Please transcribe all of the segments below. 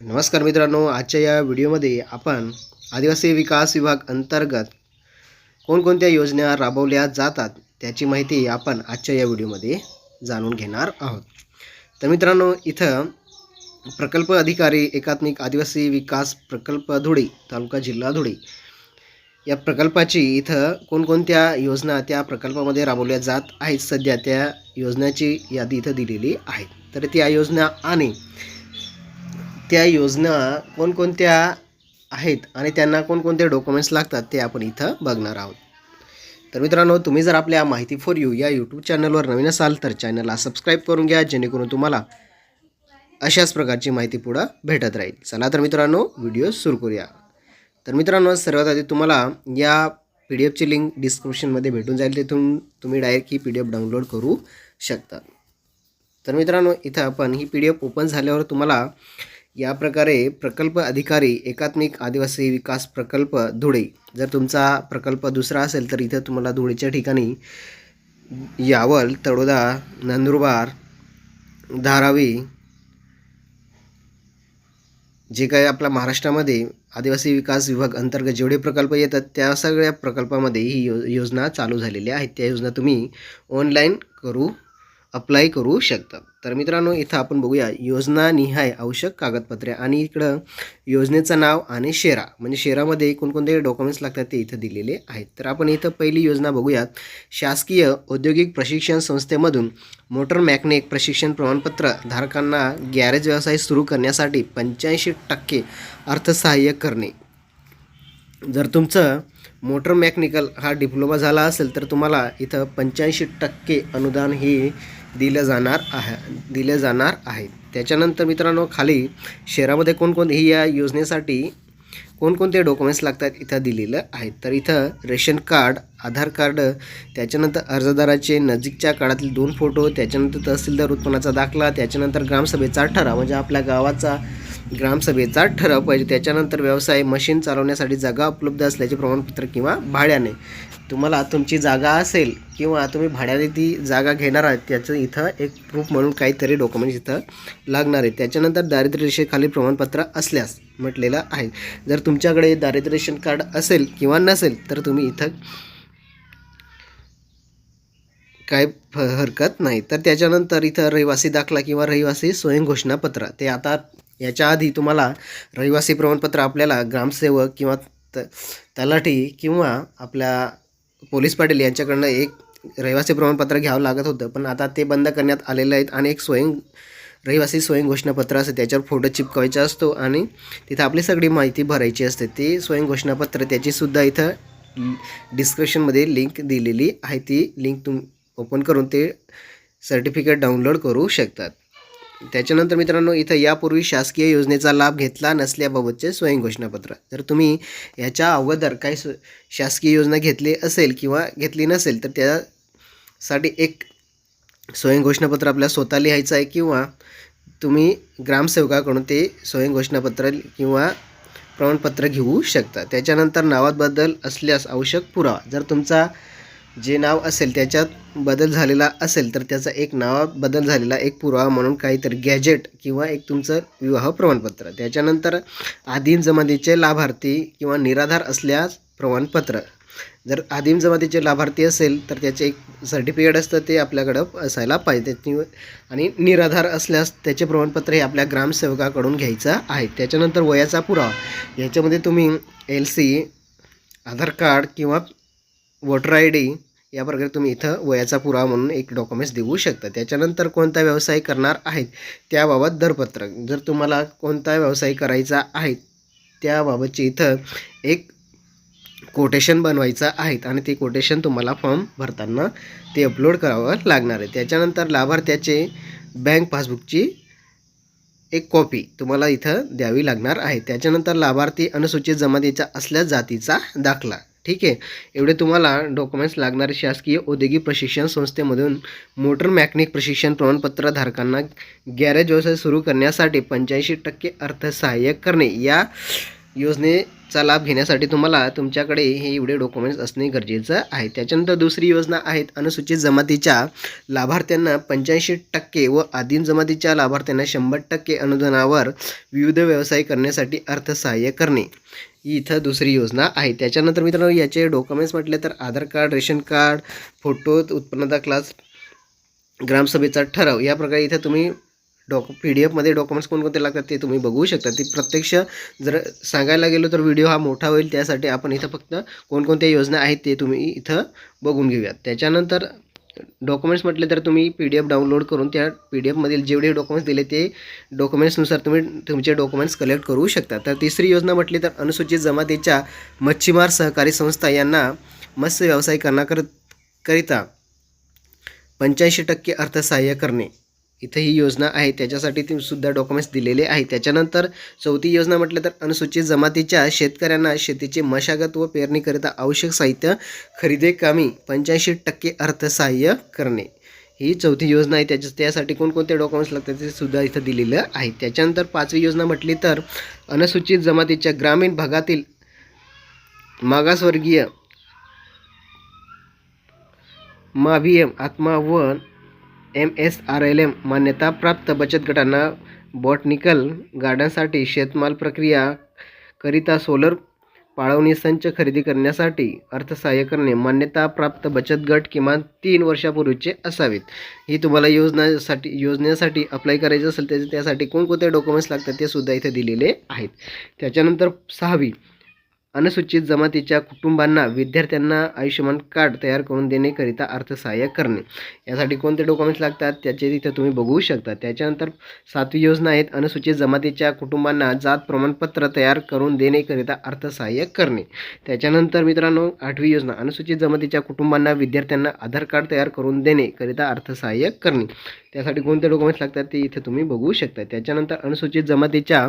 नमस्कार मित्रांनो आजच्या या व्हिडिओमध्ये आपण आदिवासी विकास विभाग अंतर्गत कोणकोणत्या योजना राबवल्या जातात त्याची माहिती आपण आजच्या या व्हिडिओमध्ये जाणून घेणार आहोत. तर मित्रांनो इथं प्रकल्प अधिकारी एकात्मिक आदिवासी विकास प्रकल्प धुळे तालुका जिल्हा धुळे या प्रकल्पाची इथं कोणकोणत्या योजना त्या प्रकल्पामध्ये राबवल्या जात आहेत सध्या त्या योजनाची यादी इथं दिलेली आहे. तर त्या योजना आणि त्या योजना कोणकोणत्या आहेत आणि त्यांना कोणकोणते डॉक्युमेंट्स लागतात ते आपण इथं बघणार आहोत. तर मित्रांनो तुम्ही जर आपल्या माहिती फॉर यू या यूट्यूब चॅनलवर नवीन असाल तर चॅनलला सबस्क्राईब करून घ्या जेणेकरून तुम्हाला अशाच प्रकारची माहिती पुढं भेटत राहील. चला तर मित्रांनो व्हिडिओ सुरू करूया. तर मित्रांनो सर्वात आधी तुम्हाला या पी डी एफची लिंक डिस्क्रिप्शनमध्ये भेटून जाईल तिथून तुम्ही डायरेक्ट ही पी डी एफ डाउनलोड करू शकता. तर मित्रांनो इथं आपण ही पी डी एफ ओपन झाल्यावर तुम्हाला या प्रकारे प्रकल्प अधिकारी एकात्मिक आदिवासी विकास प्रकल्प धुळे. जर तुमचा प्रकल्प दुसरा असेल तर इथं तुम्हाला धुळेच्या ठिकाणी यावल तळोदा नंदुरबार धारावी जे काही आपल्या महाराष्ट्रामध्ये आदिवासी विकास विभाग अंतर्गत जेवढे प्रकल्प येतात त्या सगळ्या प्रकल्पामध्ये ही यो योजना चालू झालेली आहेत त्या योजना तुम्ही ऑनलाईन करू अप्लाय करू शकता तर मित्रांनो इथं आपण बघूया योजना निहाय आवश्यक कागदपत्रे आणि इकडं योजनेचं नाव आणि शेरा. म्हणजे शेरामध्ये कोणकोणते डॉक्युमेंट्स लागतात ते इथं दिलेले आहेत. तर आपण इथं पहिली योजना बघूयात शासकीय औद्योगिक प्रशिक्षण संस्थेमधून मोटर मॅकॅनिक प्रशिक्षण प्रमाणपत्र धारकांना गॅरेज व्यवसाय सुरू करण्यासाठी पंच्याऐंशी टक्के अर्थसहाय्य करणे. जर तुमचं मोटर मेकॅनिकल हा डिप्लोमा झाला असेल तर तुम्हाला इथं पंच्याऐंशी टक्के अनुदान हे दिलं जाणार आहे दिले जाणार आहे त्याच्यानंतर मित्रांनो खाली शहरामध्ये कोणकोण ही या योजनेसाठी कोणकोणते डॉक्युमेंट्स लागतात इथं दिलेलं आहेत तर इथं रेशन कार्ड आधार कार्ड त्याच्यानंतर अर्जदाराचे नजीकच्या काळातील दोन फोटो त्याच्यानंतर तहसीलदार उत्पन्नाचा दाखला त्याच्यानंतर ग्रामसभेचा ठराव म्हणजे आपल्या गावाचा ग्रामसभेचा ठराव पाहिजे. त्याच्यानंतर व्यवसाय मशीन चालवण्यासाठी जागा उपलब्ध असल्याचे प्रमाणपत्र किंवा भाड्याने. तुम्हाला तुमची जागा असेल किंवा तुम्ही भाड्याने ती जागा घेणार आहात त्याचं इथं एक प्रूफ म्हणून काहीतरी डॉक्युमेंट्स इथं लागणार आहे. त्याच्यानंतर दारिद्र्य रेषेखाली प्रमाणपत्र असल्यास म्हटलेलं आहे. जर तुमच्याकडे दारिद्र्य रेशन कार्ड असेल किंवा नसेल तर तुम्ही इथं काय फ हरकत नाही. तर त्याच्यानंतर इथं रहिवासी दाखला किंवा रहिवासी स्वयं घोषणापत्र ते आता याच्या आधी तुम्हाला रहिवासी प्रमाणपत्र आपल्याला ग्रामसेवक किंवा त तलाठी किंवा आपल्या पोलीस पाटील यांच्याकडनं एक रहिवासी प्रमाणपत्र घ्यावं लागत होतं. पण आता ते बंद करण्यात आलेलं आहेत आणि एक स्वयं रहिवासी स्वयं घोषणापत्र असते. त्याच्यावर फोटो चिपकवायचा असतो आणि तिथं आपली सगळी माहिती भरायची असते. ते स्वयं घोषणापत्र त्याचीसुद्धा इथं डिस्क्रिप्शनमध्ये लिंक दिलेली आहे. ती लिंक तुम ओपन करून ते सर्टिफिकेट डाउनलोड करू शकतात. त्याच्यानंतर मित्रांनो इथं यापूर्वी शासकीय योजनेचा लाभ घेतला नसल्याबाबतचे स्वयं घोषणापत्र जर तुम्ही ह्याच्या अगोदर काही स्व शासकीय योजना घेतली असेल किंवा घेतली नसेल तर त्यासाठी एक स्वयं घोषणापत्र आपल्या स्वतः लिहायचं आहे किंवा तुम्ही ग्रामसेवकाकडून ते स्वयं घोषणापत्र किंवा प्रमाणपत्र घेऊ शकता. त्याच्यानंतर नावात बदल असल्यास आवश्यक पुरावा. जर तुमचा जे नाव असेल त्याच्यात बदल झालेला असेल तर त्याचा एक नावात बदल झालेला एक पुरावा म्हणून काहीतरी गॅजेट किंवा एक तुमचं विवाह प्रमाणपत्र. त्याच्यानंतर आदिम जमातीचे लाभार्थी किंवा निराधार असल्यास प्रमाणपत्र. जर आदिम जमातीचे लाभार्थी असेल तर त्याचे एक सर्टिफिकेट असतं ते आपल्याकडं असायला पाहिजे. आणि निराधार असल्यास त्याचे प्रमाणपत्र हे आपल्या ग्रामसेवकाकडून घ्यायचं आहे. त्याच्यानंतर वयाचा पुरावा. याच्यामध्ये तुम्ही एल सी आधार कार्ड किंवा वोटर आय डी या प्रकारे तुम्ही इथं वयाचा पुरावा म्हणून एक डॉक्युमेंट्स देऊ शकता. त्याच्यानंतर कोणता व्यवसाय करणार आहेत त्याबाबत दरपत्रक. जर तुम्हाला कोणता व्यवसाय करायचा आहे त्याबाबतचे इथं एक कोटेशन बनवायचं आहेत आणि ते कोटेशन तुम्हाला फॉर्म भरताना ते अपलोड करावं लागणार आहे. त्याच्यानंतर लाभार्थ्याचे बँक पासबुकची एक कॉपी तुम्हाला इथं द्यावी लागणार आहे. त्याच्यानंतर लाभार्थी अनुसूचित जमातीचा असल्या जातीचा दाखला. ठीक आहे. एवढे तुम्हाला डॉक्युमेंट्स लागणारे शासकीय औद्योगिक प्रशिक्षण संस्थेमधून मोटर मॅकॅनिक प्रशिक्षण प्रमाणपत्र धारकांना गॅरेज व्यवसाय सुरू करण्यासाठी पंच्याऐंशी टक्के अर्थसहाय्य करणे. या योजने चा लाभ घेण्यासाठी तुम्हाला तुमच्याकडे हे एवढे डॉक्युमेंट्स असणे गरजेचं आहे. त्याच्यानंतर दुसरी योजना आहेत अनुसूचित जमातीच्या लाभार्थ्यांना पंच्याऐंशी टक्के व आदिम जमातीच्या लाभार्थ्यांना शंभर टक्के अनुदानावर विविध व्यवसाय करण्यासाठी अर्थसहाय्य करणे. ही इथं दुसरी योजना आहे. त्याच्यानंतर मित्रांनो याचे डॉक्युमेंट्स म्हटले तर Aadhaar card ration card photo उत्पन्नता class ग्रामसभेचा ठराव. या प्रकारे इथं तुम्ही डॉक पी डी एफमध्ये डॉक्युमेंट्स कोणकोणते लागतात ते तुम्ही बघू शकता. ते प्रत्यक्ष जर सांगायला गेलो तर व्हिडिओ हा मोठा होईल. त्यासाठी आपण इथं फक्त कोणकोणत्या योजना आहेत ते तुम्ही इथं बघून घेऊयात. त्याच्यानंतर डॉक्युमेंट्स म्हटले तर तुम्ही पी डी एफ डाउनलोड करून त्या पी डी एफमधील जेवढे डॉक्युमेंट्स दिले ते डॉक्युमेंट्सनुसार तुम्ही तुमचे डॉक्युमेंट्स कलेक्ट करू शकता. तर तिसरी योजना म्हटली तर अनुसूचित जमातीच्या मच्छीमार सहकारी संस्था यांना मत्स्य व्यवसाय करण्याकर करिता पंच्याऐंशी टक्के अर्थसहाय्य करणे. इथं ही योजना आहे त्याच्यासाठी ती सुद्धा डॉक्युमेंट्स दिलेले आहे त्याच्यानंतर चौथी योजना म्हटलं तर अनुसूचित जमातीच्या शेतकऱ्यांना शेतीची मशागत व पेरणीकरिता आवश्यक साहित्य खरेदी कामी पंच्याऐंशी टक्के अर्थसहाय्य करणे. ही चौथी योजना आहे त्याच्या त्यासाठी कोणकोणते डॉक्युमेंट्स लागतात ते सुद्धा इथं दिलेलं आहे. त्याच्यानंतर पाचवी योजना म्हटली तर अनुसूचित जमातीच्या ग्रामीण भागातील मागासवर्गीय माभियम आत्मा व M S R L M मान्यताप्राप्त बचत गटांना बॉटनिकल गार्डनसाठी शेतमाल प्रक्रिया करिता सोलर पाळवणी संच खरेदी करण्यासाठी अर्थसहाय्य करणे मान्यताप्राप्त बचत गट किमान तीन वर्षापूर्वीचे असावेत. ही तुम्हाला योजनासाठी योजनेसाठी अप्लाय करायचं असेल तर त्यासाठी कोणकोणते डॉक्युमेंट्स लागतात ते सुद्धा इथे दिलेले आहेत. त्याच्यानंतर सहावी अनुसूचित जमातीच्या कुटुंबांना विद्यार्थ्यांना आयुष्यमान कार्ड तयार करून देण्याकरिता अर्थसहाय्य करणे. यासाठी कोणते डॉक्युमेंट्स लागतात? त्याचे तिथे तुम्ही बघू शकता. त्याच्यानंतर सातवी योजना आहेत. अनुसूचित जमातीच्या कुटुंबांना जात प्रमाणपत्र तयार करून देण्याकरिता अर्थसहाय्य करणे. त्याच्यानंतर मित्रांनो आठवी योजना. अनुसूचित जमातीच्या कुटुंबांना विद्यार्थ्यांना आधार कार्ड तयार करून देण्याकरिता अर्थसहाय्य करणे. त्यासाठी कोणते डॉक्युमेंट्स लागतात ते इथे तुम्ही बघू शकता. त्याच्यानंतर अनुसूचित जमातीच्या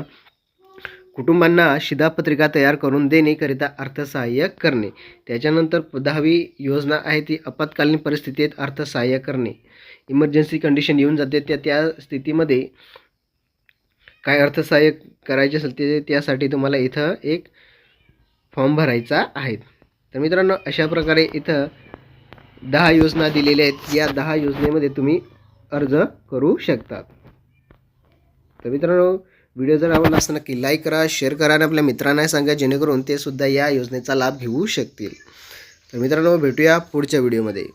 कुटुंबांना शिधापत्रिका तयार करून देण्याकरिता अर्थसहाय्य करणे. त्याच्यानंतर दहावी योजना आहे ती आपत्कालीन परिस्थितीत अर्थसहाय्य करणे. इमर्जन्सी कंडिशन येऊन जाते त्या त्या स्थितीमध्ये काय अर्थसहाय्य करायचे असेल ते त्यासाठी तुम्हाला इथं एक फॉर्म भरायचा आहे. तर मित्रांनो अशा प्रकारे इथं दहा योजना दिलेल्या आहेत. या दहा योजनेमध्ये तुम्ही अर्ज करू शकतात तर मित्रांनो व्हिडिओ जर आवडला असताना नक्की लाईक करा शेअर करा आणि आपल्या मित्रांना सांगा जेणेकरून ते सुद्धा या योजनेचा लाभ घेऊ शकतील. तर मित्रांनो भेटूया पुढच्या व्हिडिओमध्ये.